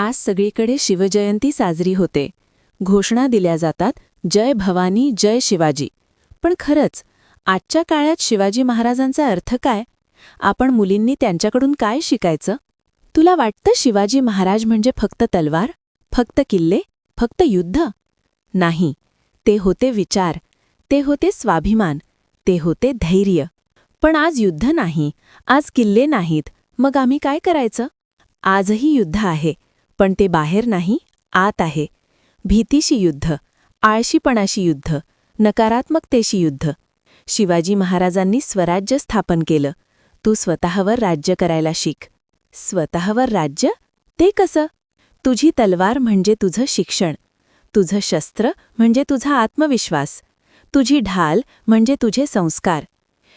आज सगळीकडे शिवजयंती साजरी होते. घोषणा दिल्या जातात जय भवानी जय शिवाजी. पण खरंच आजच्या काळात शिवाजी महाराजांचा अर्थ काय? आपण मुलींनी त्यांच्याकडून काय शिकायचं? तुला वाटतं शिवाजी महाराज म्हणजे फक्त तलवार? फक्त किल्ले? फक्त युद्ध? नाही. ते होते विचार. ते होते स्वाभिमान. ते होते धैर्य. पण आज युद्ध नाही. आज किल्ले नाहीत. मग आम्ही काय करायचं? आजही युद्ध आहे. पण ते बाहेर नाही आत आहे. भीतीशी युद्ध आळशीपणाशी युद्ध नकारात्मकतेशी युद्ध. शिवाजी महाराजांनी स्वराज्य स्थापन केलं. तू स्वतःवर राज्य करायला शिक. स्वतःवर राज्य? ते कसं? तुझी तलवार म्हणजे तुझं शिक्षण. तुझं शस्त्र म्हणजे तुझा आत्मविश्वास. तुझी ढाल म्हणजे तुझे संस्कार.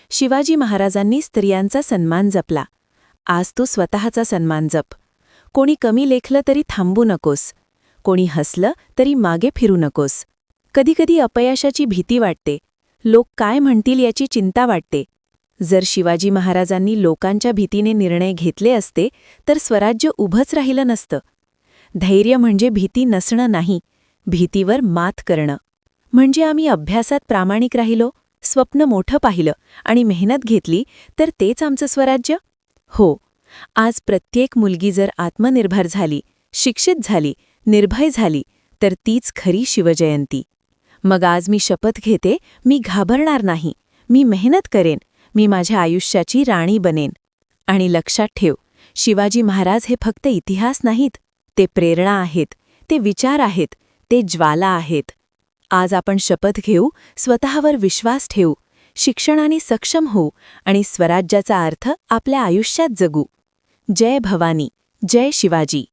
शिवाजी महाराजांनी स्त्रियांचा सन्मान जपला. आज तू स्वतःचा सन्मान जप. कोणी कमी लेखलं तरी थांबू नकोस. कोणी हसलं तरी मागे फिरू नकोस. कधीकधी अपयशाची भीती वाटते. लोक काय म्हणतील याची चिंता वाटते. जर शिवाजी महाराजांनी लोकांच्या भीतीने निर्णय घेतले असते तर स्वराज्य उभंच राहिलं नसतं. धैर्य म्हणजे भीती नसणं नाही भीतीवर मात करणं. म्हणजे आम्ही अभ्यासात प्रामाणिक राहिलो स्वप्न मोठं पाहिलं आणि मेहनत घेतली तर तेच आमचं स्वराज्य? हो आज प्रत्येक मुलगी जर आत्मनिर्भर झाली शिक्षित झाली निर्भय झाली तर तीच खरी शिवजयंती. मग आज मी शपथ घेते मी घाबरणार नाही मी मेहनत करेन मी माझ्या आयुष्याची राणी बनेन. आणि लक्षात ठेव शिवाजी महाराज हे फक्त इतिहास नाहीत ते प्रेरणा आहेत ते विचार आहेत ते ज्वाला आहेत. आज आपण शपथ घेऊ स्वतःवर विश्वास ठेवू शिक्षणाने सक्षम होऊ आणि स्वराज्याचा अर्थ आपल्या आयुष्यात जगू. जय भवानी जय शिवाजी.